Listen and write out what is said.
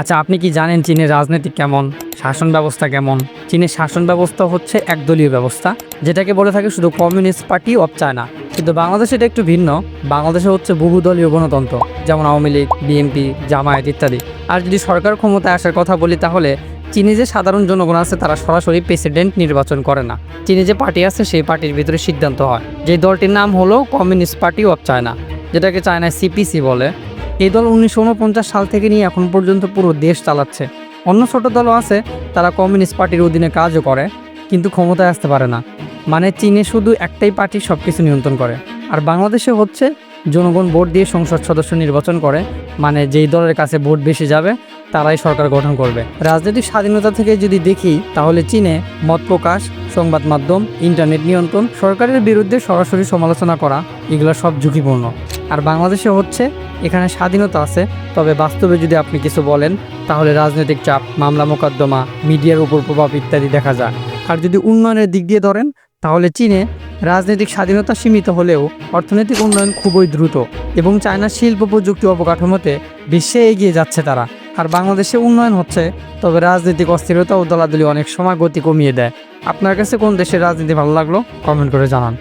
আচ্ছা আপনি কি জানেন চীনের রাজনীতি কেমন? শাসন ব্যবস্থা কেমন? চীনের শাসন ব্যবস্থা হচ্ছে একদলীয় ব্যবস্থা, যেটাকে বলে থাকে শুধু কমিউনিস্ট পার্টি অফ চায়না। কিন্তু বাংলাদেশে এটা একটু ভিন্ন, বাংলাদেশে হচ্ছে বহুদলীয় গণতন্ত্র, যেমন আওয়ামী লীগ, বিএনপি, জামায়াত ইত্যাদি। আর যদি সরকার ক্ষমতায় আসার কথা বলি তাহলে, চীনে যে সাধারণ জনগণ আছে তারা সরাসরি প্রেসিডেন্ট নির্বাচন করে না। চীনে যে পার্টি আছে সেই পার্টির ভিতরে সিদ্ধান্ত হয়। যে দলটির নাম হলো কমিউনিস্ট পার্টি অফ চায়না, যেটাকে চায়নায় সিপিসি বলে। এই দল উনিশশো উনপঞ্চাশ সাল থেকে নিয়ে এখন পর্যন্ত পুরো দেশ চালাচ্ছে। অন্য ছোট দলও আছে, তারা কমিউনিস্ট পার্টির অধীনে কাজও করে, কিন্তু ক্ষমতায় আসতে পারে না। মানে চীনে শুধু একটাই পার্টি সব কিছু নিয়ন্ত্রণ করে, আর বাংলাদেশে হচ্ছে জনগণ ভোট দিয়ে সংসদ সদস্য নির্বাচন করে মানে যেই দলের কাছে ভোট বেশি যাবে, তারাই সরকার গঠন করবে। রাজনৈতিক স্বাধীনতা থেকে যদি দেখি, তাহলে চীনে মত প্রকাশ, সংবাদ মাধ্যম, ইন্টারনেট নিয়ন্ত্রণ, সরকারের বিরুদ্ধে সরাসরি সমালোচনা করা, এগুলো সব ঝুঁকিপূর্ণ। আর বাংলাদেশে হচ্ছে, এখানে স্বাধীনতা আছে, তবে বাস্তবে যদি আপনি কিছু বলেন, তাহলে রাজনৈতিক চাপ, মামলা মোকদ্দমা, মিডিয়ার উপর প্রভাব ইত্যাদি দেখা যায়। আর যদি উন্নয়নের দিক দিয়ে ধরেন, তাহলে চীনে রাজনৈতিক স্বাধীনতা সীমিত হলেও অর্থনৈতিক উন্নয়ন খুবই দ্রুত এবং চায়নার শিল্প প্রযুক্তি অবকাঠামোতে বিশ্বে এগিয়ে যাচ্ছে তারা। আর বাংলাদেশে উন্নয়ন হচ্ছে, তবে রাজনৈতিক অস্থিরতা ও দলাদলি অনেক সময় গতি কমিয়ে দেয়। আপনার কাছে কোন দেশের রাজনীতি ভালো লাগল? কমেন্ট করে জানান।